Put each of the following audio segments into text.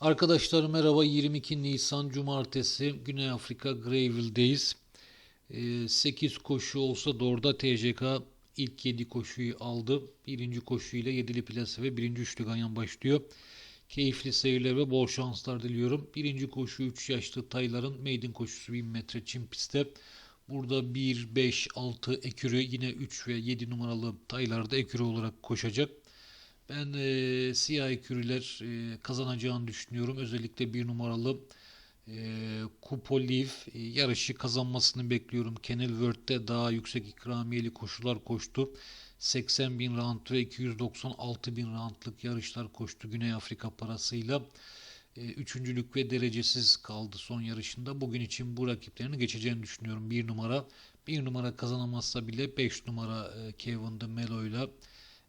Arkadaşlar merhaba 22 Nisan Cumartesi Güney Afrika Greyville'deyiz. 8 koşu olsa da orada TJK ilk 7 koşuyu aldı. Birinci koşuyla 7'li plase ve birinci üçlü ganyan başlıyor. Keyifli seyirler ve bol şanslar diliyorum. Birinci koşu 3 yaşlı tayların maiden koşusu 1000 metre çim pistte. Burada 1, 5, 6 ekürü yine 3 ve 7 numaralı taylarda ekürü olarak koşacak. Ben e, siyah ekürüler e, kazanacağını düşünüyorum. Özellikle bir numaralı e, Kupoliv e, yarışı kazanmasını bekliyorum. Kenilworth'te daha yüksek ikramiyeli koşular koştu. 80 bin round ve 296 bin roundlık yarışlar koştu Güney Afrika parasıyla. E, üçüncülük ve derecesiz kaldı son yarışında. Bugün için bu rakiplerini geçeceğini düşünüyorum. Bir numara. Bir numara kazanamazsa bile 5 numara e, Kevin de Melo'yla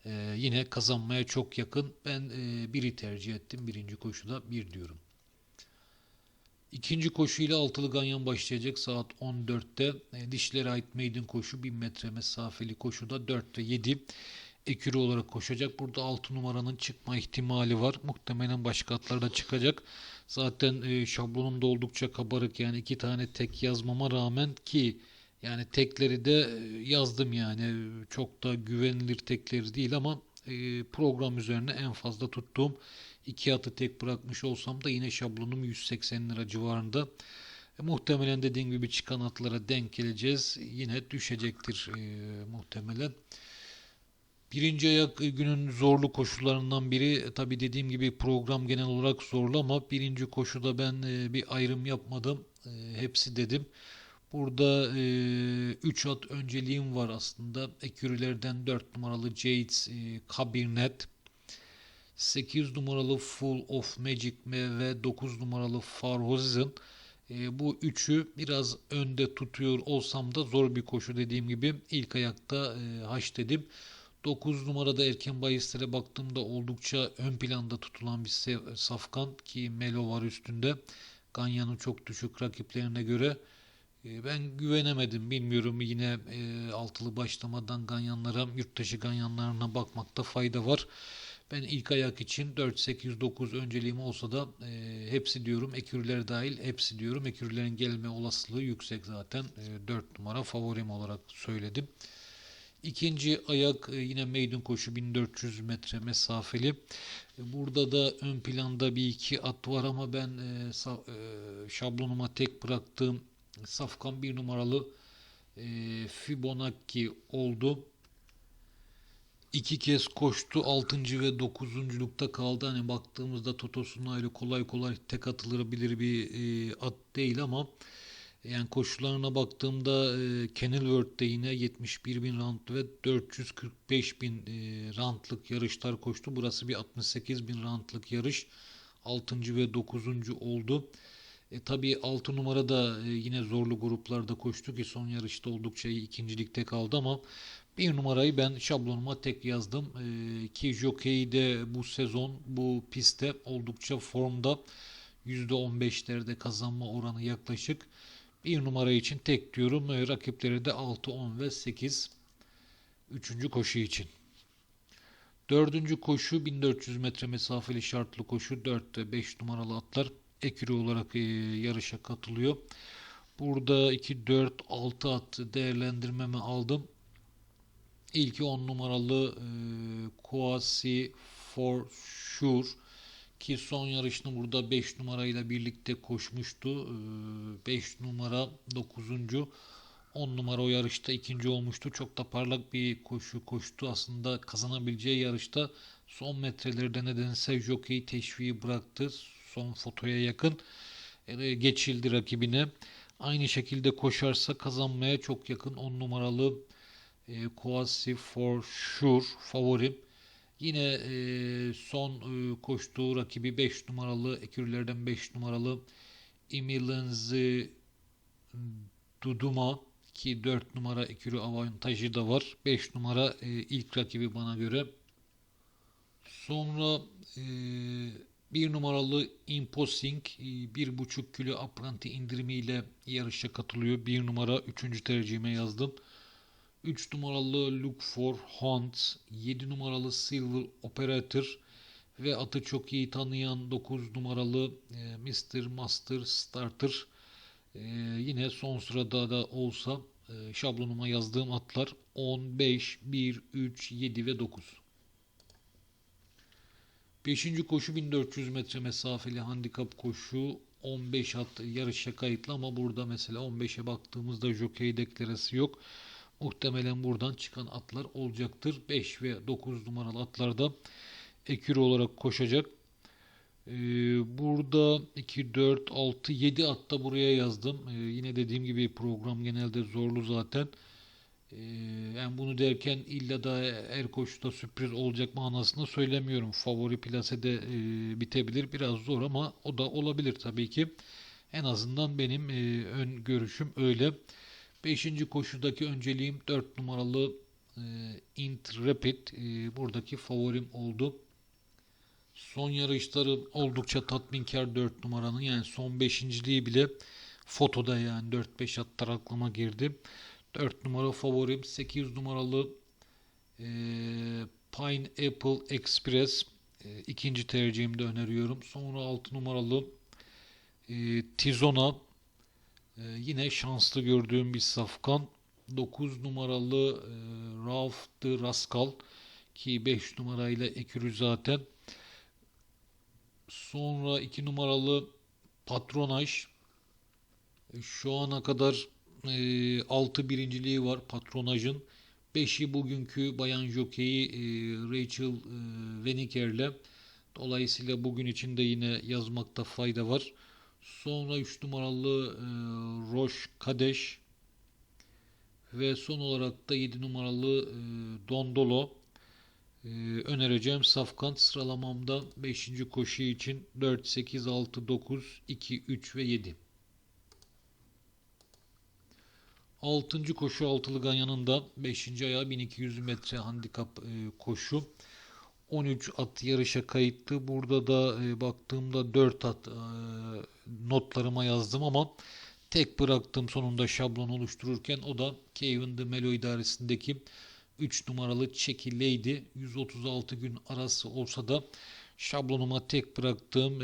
ee, yine kazanmaya çok yakın. Ben e, biri tercih ettim. Birinci koşuda bir diyorum. İkinci koşuyla altılı ganyan başlayacak saat 14'te. E, dişlere ait maiden koşu 1000 metre mesafeli koşuda 4 ve 7 ekürü olarak koşacak. Burada 6 numaranın çıkma ihtimali var. Muhtemelen başka atlarda çıkacak. Zaten e, şablonum da oldukça kabarık. Yani iki tane tek yazmama rağmen ki yani tekleri de e, yazdım yani çok da güvenilir tekleri değil ama e, program üzerine en fazla tuttuğum iki atı tek bırakmış olsam da yine şablonum 180 lira civarında. E, muhtemelen dediğim gibi çıkan atlara denk geleceğiz. Yine düşecektir e, muhtemelen. Birinci ayak günün zorlu koşularından biri. Tabi dediğim gibi program genel olarak zorlu ama birinci koşuda ben e, bir ayrım yapmadım. E, hepsi dedim. Burada 3 e, at önceliğim var aslında. Ekürülerden 4 numaralı Jades e, Cabernet. 8 numaralı Full of Magic Me ve 9 numaralı Far Horizon. E, bu üçü biraz önde tutuyor olsam da zor bir koşu dediğim gibi. ilk ayakta e, haş dedim. 9 numarada erken bahislere baktığımda oldukça ön planda tutulan bir safkan ki Melo var üstünde. Ganyan'ın çok düşük rakiplerine göre. Ee, ben güvenemedim. Bilmiyorum yine e, altılı başlamadan ganyanlara, yurttaşı ganyanlarına bakmakta fayda var. Ben ilk ayak için 4, 8, 9 önceliğim olsa da e, hepsi diyorum. Ekürler dahil hepsi diyorum. Ekürlerin gelme olasılığı yüksek zaten. E, 4 numara favorim olarak söyledim. İkinci ayak e, yine maiden koşu 1400 metre mesafeli. E, burada da ön planda bir iki at var ama ben e, şablonuma tek bıraktığım Safkan bir numaralı e, Fibonacci oldu. İki kez koştu. Altıncı ve dokuzunculukta kaldı. Hani baktığımızda Totos'un öyle kolay kolay tek atılabilir bir e, at değil ama yani koşularına baktığımda e, Kenilworth'te yine 71 bin round ve 445 bin e, roundlık yarışlar koştu. Burası bir 68 bin roundlık yarış. 6. ve 9. oldu. E, tabii 6 numara da e, yine zorlu gruplarda koştu ki son yarışta oldukça iyi ikincilikte kaldı ama bir numarayı ben şablonuma tek yazdım. E, ki Jockey de bu sezon bu pistte oldukça formda %15'lerde kazanma oranı yaklaşık. Bir numara için tek diyorum. E, rakipleri de 6, 10 ve 8. Üçüncü koşu için. Dördüncü koşu 1400 metre mesafeli şartlı koşu 4 ve 5 numaralı atlar ekürü olarak e, yarışa katılıyor. Burada 2, 4, 6 at değerlendirmemi aldım. İlki 10 numaralı e, Quasi For Sure ki son yarışını burada 5 numarayla birlikte koşmuştu. 5 e, numara 9. 10 numara o yarışta ikinci olmuştu. Çok da parlak bir koşu koştu. Aslında kazanabileceği yarışta son metrelerde nedense jockey teşviği bıraktı son fotoya yakın e, geçildi rakibine. Aynı şekilde koşarsa kazanmaya çok yakın 10 numaralı e, Quasi for Sure favorim. Yine e, son e, koştuğu rakibi 5 numaralı ekürlerden 5 numaralı Emilenzi Duduma ki 4 numara ekürü avantajı da var. 5 numara e, ilk rakibi bana göre. Sonra e, bir numaralı Imposing e, bir buçuk kilo apranti indirimiyle yarışa katılıyor. Bir numara üçüncü tercihime yazdım. 3 numaralı Look for Hunt, 7 numaralı Silver Operator ve atı çok iyi tanıyan 9 numaralı e, Mr. Master Starter e, yine son sırada da olsa e, şablonuma yazdığım atlar 10, 5, 1, 3, 7 ve 9. Beşinci koşu 1400 metre mesafeli handikap koşu 15 at yarışa kayıtlı ama burada mesela 15'e baktığımızda jokey deklarası yok. Muhtemelen buradan çıkan atlar olacaktır. 5 ve 9 numaralı atlarda ekürü olarak koşacak. Ee, burada 2, 4, 6, 7 at da buraya yazdım. Ee, yine dediğim gibi program genelde zorlu zaten. Ee, yani bunu derken illa da her koşuda sürpriz olacak manasında söylemiyorum. Favori plasede e, bitebilir. Biraz zor ama o da olabilir tabii ki. En azından benim e, ön görüşüm öyle. Beşinci koşudaki önceliğim 4 numaralı e, Intrepid. E, buradaki favorim oldu. Son yarışları oldukça tatminkar 4 numaranın. Yani son beşinciliği bile fotoda yani 4-5 atlar aklıma girdi. 4 numara favorim 8 numaralı e, Pineapple Express e, ikinci tercihimde öneriyorum. Sonra 6 numaralı e, Tizona e, yine şanslı gördüğüm bir safkan. 9 numaralı e, Rauf de Rascal ki 5 numarayla ekürü zaten. Sonra 2 numaralı Patronaj. E, Şu ana kadar e, 6 birinciliği var Patronaj'ın. 5'i bugünkü bayan jokeyi e, Rachel e, Weniker'le. Dolayısıyla bugün için de yine yazmakta fayda var. Sonra 3 numaralı e, Roche Kadeş ve son olarak da 7 numaralı e, Dondolo e, önereceğim Safkan sıralamamda 5. koşu için 4, 8, 6, 9, 2, 3 ve 7. 6. koşu altılı ganyanında 5. ayağı 1200 metre handikap e, koşu. 13 at yarışa kayıttı. Burada da e, baktığımda 4 at e, notlarıma yazdım ama tek bıraktım sonunda şablon oluştururken o da Kevin de Melo idaresindeki 3 numaralı Çeki Lady 136 gün arası olsa da şablonuma tek bıraktığım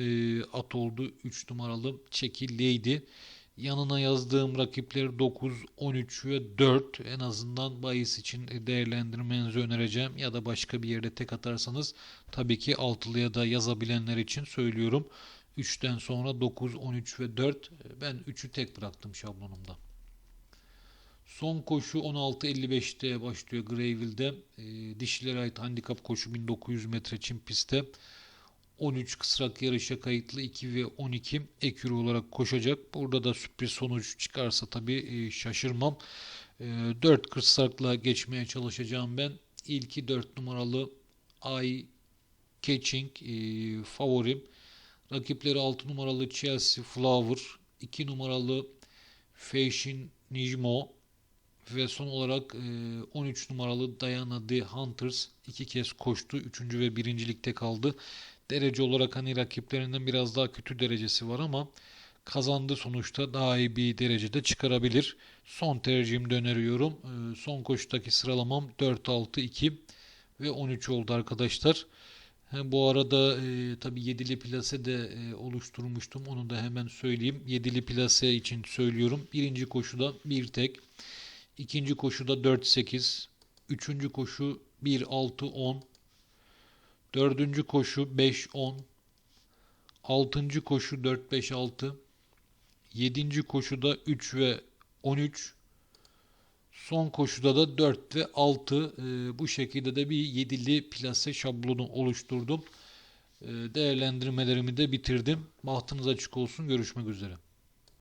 at oldu 3 numaralı Çeki Lady. Yanına yazdığım rakipleri 9, 13 ve 4 en azından bahis için değerlendirmenizi önereceğim. Ya da başka bir yerde tek atarsanız tabii ki altılıya da yazabilenler için söylüyorum. 3'ten sonra 9, 13 ve 4 ben 3'ü tek bıraktım şablonumda. Son koşu 16.55'te başlıyor Greyville'de. E, dişilere ait handikap koşu 1900 metre çim pistte. 13 kısrak yarışa kayıtlı 2 ve 12 ekürü olarak koşacak. Burada da sürpriz sonuç çıkarsa tabii şaşırmam. 4 kısrakla geçmeye çalışacağım ben. İlki 4 numaralı Eye Catching e, favorim. Rakipleri 6 numaralı Chelsea Flower, 2 numaralı Fashion Nijmo ve son olarak 13 numaralı Diana The Hunters iki kez koştu. 3. ve 1. ligde kaldı derece olarak hani rakiplerinden biraz daha kötü derecesi var ama kazandı sonuçta daha iyi bir derecede çıkarabilir. Son tercihimde öneriyorum. Ee, son koşudaki sıralamam 4, 6, 2 ve 13 oldu arkadaşlar. Bu arada e, tabi 7'li plase de e, oluşturmuştum. Onu da hemen söyleyeyim. 7'li plase için söylüyorum. Birinci koşuda bir tek. ikinci koşuda 4, 8. Üçüncü koşu 1, 6, 10. Dördüncü koşu 5-10. Altıncı koşu 4-5-6. Yedinci koşuda 3 ve 13. Son koşuda da 4 ve 6. Ee, bu şekilde de bir yedili plase şablonu oluşturdum. Ee, değerlendirmelerimi de bitirdim. Bahtınız açık olsun. Görüşmek üzere.